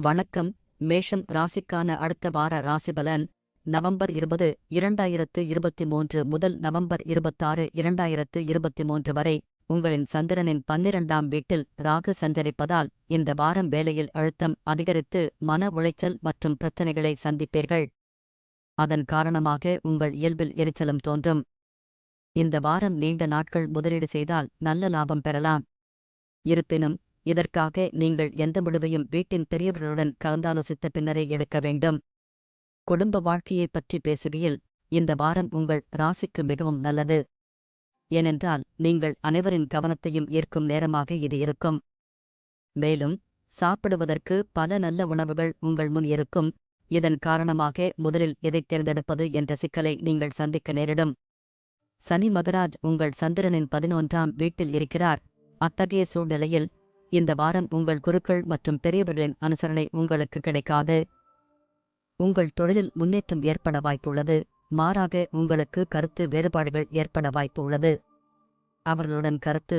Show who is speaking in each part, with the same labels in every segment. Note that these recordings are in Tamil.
Speaker 1: வணக்கம். மேஷம் ராசிக்கான அடுத்த வார ராசிபலன் நவம்பர் இருபது இரண்டாயிரத்து இருபத்தி மூன்று முதல் நவம்பர் இருபத்தாறு இரண்டாயிரத்து இருபத்தி மூன்று வரை உங்களின் சந்திரனின் பன்னிரண்டாம் வீட்டில் ராகு சஞ்சரிப்பதால் இந்த வாரம் வேலையில் அழுத்தம் அதிகரித்து மன உளைச்சல் மற்றும் பிரச்சனைகளை சந்திப்பீர்கள். அதன் காரணமாக உங்கள் இயல்பில் எரிச்சலும் தோன்றும். இந்த வாரம் நீண்ட நாட்கள் முதலீடு செய்தால் நல்ல லாபம் பெறலாம். இருப்பினும் இதற்காக நீங்கள் எந்த முடிவையும் வீட்டின் பெரியவர்களுடன் கலந்தாலோசித்த பின்னரே எடுக்க வேண்டும். குடும்ப வாழ்க்கையைப் பற்றி பேசுகையில் இந்த வாரம் உங்கள் ராசிக்கு மிகவும் நல்லது. ஏனென்றால் நீங்கள் அனைவரின் கவனத்தையும் ஈர்க்கும் நேரமாக இது இருக்கும். மேலும் சாப்பிடுவதற்கு பல நல்ல உணவுகள் உங்கள் முன் இருக்கும். இதன் காரணமாக முதலில் எதைத் தேர்ந்தெடுப்பது என்ற சிக்கலை நீங்கள் சந்திக்க நேரிடும். சனி மகராஜ் உங்கள் சந்திரனின் பதினொன்றாம் வீட்டில் இருக்கிறார். அத்தகைய சூழ்நிலையில் இந்த வாரம் உங்கள் குருக்கள் மற்றும் பெரியவர்களின் அனுசரணை உங்களுக்கு கிடைக்காது. உங்கள் தொழிலில் முன்னேற்றம் ஏற்பட வாய்ப்புள்ளது. மாறாக உங்களுக்கு கருத்து வேறுபாடுகள் ஏற்பட வாய்ப்பு உள்ளது அவர்களுடன் கருத்து.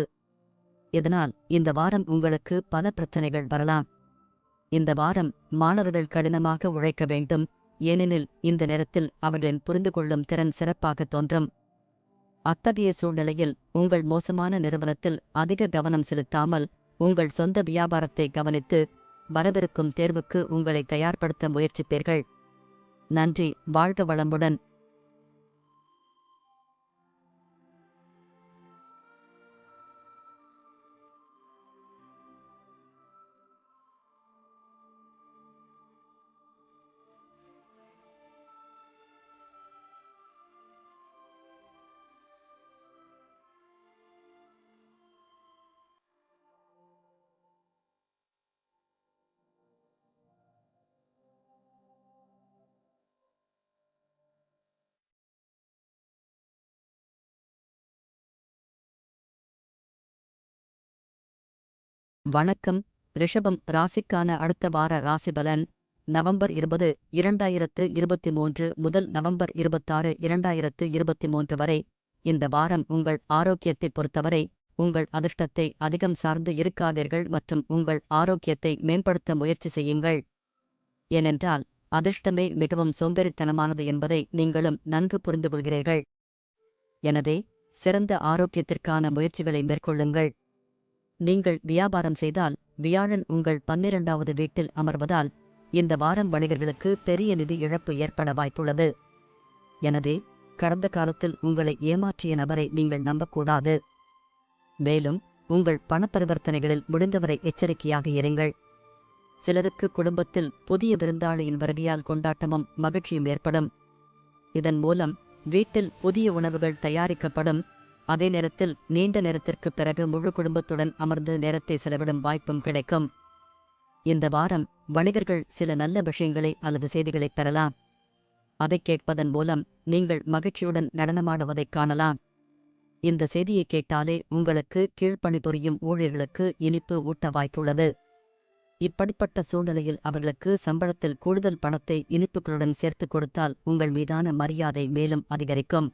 Speaker 1: இதனால் இந்த வாரம் உங்களுக்கு பல பிரச்சனைகள் வரலாம். இந்த வாரம் மாணவர்கள் கடினமாக உழைக்க வேண்டும். ஏனெனில் இந்த நேரத்தில் அவர்களின் புரிந்து கொள்ளும் திறன் சிறப்பாக தோன்றும். அத்தகைய சூழ்நிலையில் உங்கள் மோசமான நிறுவனத்தில் அதிக கவனம் செலுத்தாமல் உங்கள் சொந்த வியாபாரத்தை கவனித்து வரவிருக்கும் தேர்வுக்கு உங்களை தயார்படுத்த முயற்சிப்பீர்கள். நன்றி. வாழ்க வளமுடன். வணக்கம். ரிஷபம் ராசிக்கான அடுத்த வார ராசிபலன் நவம்பர் இருபது இரண்டாயிரத்து இருபத்தி மூன்று முதல் நவம்பர் இருபத்தாறு இரண்டாயிரத்து இருபத்தி மூன்று வரை. இந்த வாரம் உங்கள் ஆரோக்கியத்தைப் பொறுத்தவரை உங்கள் அதிர்ஷ்டத்தை அதிகம் சார்ந்து இருக்காதீர்கள் மற்றும் உங்கள் ஆரோக்கியத்தை மேம்படுத்த முயற்சி செய்யுங்கள். ஏனென்றால் அதிர்ஷ்டமே மிகவும் சோம்பேறித்தனமானது என்பதை நீங்களும் நன்கு புரிந்து கொள்கிறீர்கள் எனவே சிறந்த ஆரோக்கியத்திற்கான முயற்சிகளை மேற்கொள்ளுங்கள். நீங்கள் வியாபாரம் செய்தால் வியாழன் உங்கள் பன்னிரண்டாவது வீட்டில் அமர்வதால் இந்த வாரம் வணிகர்களுக்கு பெரிய நிதி இழப்பு ஏற்பட வாய்ப்புள்ளது. எனவே கடந்த காலத்தில் உங்களை ஏமாற்றிய நபரை நீங்கள் நம்பக்கூடாது. மேலும் உங்கள் பணப்பரிவர்த்தனைகளில் முடிந்தவரை எச்சரிக்கையாக இருங்கள். சிலருக்கு குடும்பத்தில் புதிய விருந்தாளியின் வருகையால் கொண்டாட்டமும் மகிழ்ச்சியும் ஏற்படும். இதன் மூலம் வீட்டில் புதிய உணவுகள் தயாரிக்கப்படும். அதே நேரத்தில் நீண்ட நேரத்திற்கு பிறகு முழு குடும்பத்துடன் அமர்ந்து நேரத்தை செலவிடும் வாய்ப்பும் கிடைக்கும். இந்த வாரம் வணிகர்கள் சில நல்ல விஷயங்களை அல்லது செய்திகளை பெறலாம். அதைக் கேட்பதன் மூலம் நீங்கள் மகிழ்ச்சியுடன் நடனமாடுவதைக் காணலாம். இந்த செய்தியை கேட்டாலே உங்களுக்கு கீழ்ப்பணிபுரியும் ஊழியர்களுக்கு இனிப்பு ஊட்ட வாய்ப்புள்ளது. இப்படிப்பட்ட சூழ்நிலையில் அவர்களுக்கு சம்பளத்தில் கூடுதல் பணத்தை இனிப்புகளுடன் சேர்த்துக் கொடுத்தால் உங்கள் மீதான மரியாதை மேலும் அதிகரிக்கும்.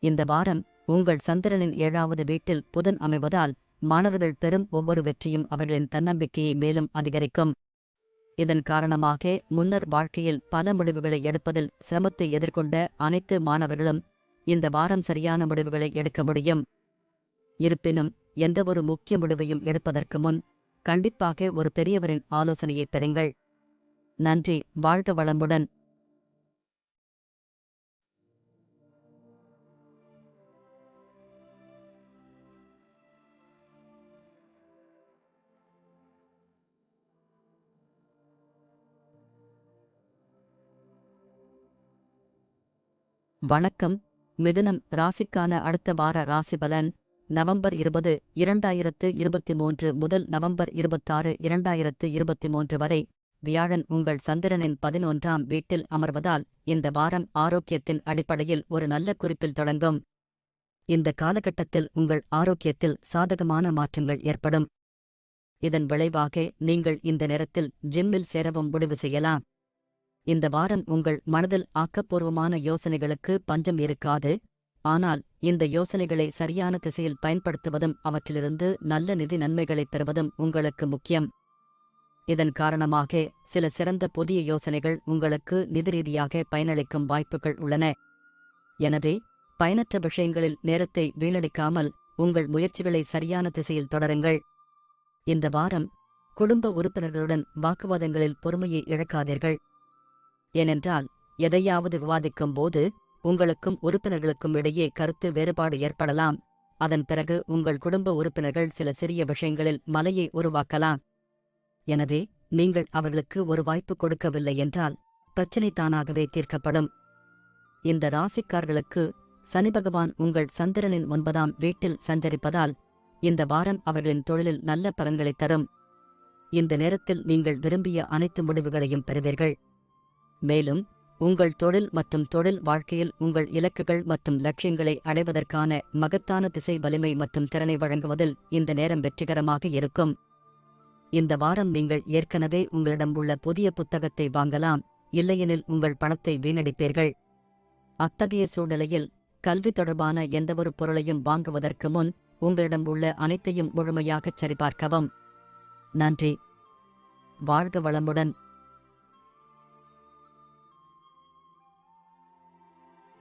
Speaker 1: இந்த வாரம் உங்கள் சந்திரனின் ஏழாவது வீட்டில் புதன் அமைவதால் மாணவர்கள் பெறும் ஒவ்வொரு வெற்றியும் அவர்களின் தன்னம்பிக்கையை மேலும் அதிகரிக்கும். இதன் காரணமாக முன்னர் வாழ்க்கையில் பல முடிவுகளை எடுப்பதில் சிரமத்தை எதிர்கொண்ட அனைத்து மாணவர்களும் இந்த வாரம் சரியான முடிவுகளை எடுக்க முடியும். இருப்பினும் எந்தவொரு முக்கிய முடிவையும் எடுப்பதற்கு முன் கண்டிப்பாக ஒரு பெரியவரின் ஆலோசனையை பெறுங்கள். நன்றி வாழ்க வளமுடன். வணக்கம். மிதுனம் ராசிக்கான அடுத்த வார ராசி பலன் நவம்பர் இருபது இரண்டாயிரத்து இருபத்தி மூன்று முதல் நவம்பர் இருபத்தாறு இரண்டாயிரத்து இருபத்தி மூன்று வரை வியாழன் உங்கள் சந்திரனின் பதினொன்றாம் வீட்டில் அமர்வதால் இந்த வாரம் ஆரோக்கியத்தின் அடிப்படையில் ஒரு நல்ல குறிப்பில் தொடங்கும். இந்த காலகட்டத்தில் உங்கள் ஆரோக்கியத்தில் சாதகமான மாற்றங்கள் ஏற்படும். இதன் விளைவாக நீங்கள் இந்த நேரத்தில் ஜிம்மில் சேரவும் முடிவு செய்யலாம். இந்த வாரம் உங்கள் மனதில் ஆக்கப்பூர்வமான யோசனைகளுக்கு பஞ்சம் இருக்காது. ஆனால் இந்த யோசனைகளை சரியான திசையில் பயன்படுத்துவதும் அவற்றிலிருந்து நல்ல நிதி நன்மைகளைப் பெறுவதும் உங்களுக்கு முக்கியம். இதன் காரணமாக சில சிறந்த புதிய யோசனைகள் உங்களுக்கு நிதி ரீதியாக பயனளிக்கும் வாய்ப்புகள் உள்ளன. எனவே பயனற்ற விஷயங்களில் நேரத்தை வீணடிக்காமல் உங்கள் முயற்சிகளை சரியான திசையில் தொடருங்கள். இந்த வாரம் குடும்ப உறுப்பினர்களுடன் வாக்குவாதங்களில் பொறுமையை இழக்காதீர்கள். ஏனென்றால் எதையாவது விவாதிக்கும் போது உங்களுக்கும் உறுப்பினர்களுக்கும் இடையே கருத்து வேறுபாடு ஏற்படலாம். அதன் பிறகு உங்கள் குடும்ப உறுப்பினர்கள் சில சிறிய விஷயங்களில் மலையை உருவாக்கலாம். எனவே நீங்கள் அவர்களுக்கு ஒரு வாய்ப்பு கொடுக்கவில்லை என்றால் பிரச்சினை தானாகவே தீர்க்கப்படும். இந்த ராசிக்காரர்களுக்கு சனி பகவான் உங்கள் சந்திரனின் ஒன்பதாம் வீட்டில் சஞ்சரிப்பதால் இந்த வாரம் அவர்களின் தொழிலில் நல்ல பலன்களை தரும். இந்த நேரத்தில் நீங்கள் விரும்பிய அனைத்து முடிவுகளையும் பெறுவீர்கள். மேலும் உங்கள் தொழில் மற்றும் தொழில் வாழ்க்கையில் உங்கள் இலக்குகள் மற்றும் லட்சியங்களை அடைவதற்கான மகத்தான திசை வலிமை மற்றும் திறனை வழங்குவதில் இந்த நேரம் வெற்றிகரமாக இருக்கும். இந்த வாரம் நீங்கள் ஏற்கனவே உங்களிடம் உள்ள புதிய புத்தகத்தை வாங்கலாம் இல்லையெனில் உங்கள் பணத்தை வீணடிப்பீர்கள். அத்தகைய சூழ்நிலையில் கல்வி தொடர்பான எந்தவொரு பொருளையும் வாங்குவதற்கு முன் உங்களிடம் உள்ள அனைத்தையும் முழுமையாகச் சரிபார்க்கவும். நன்றி. வாழ்க வளமுடன்.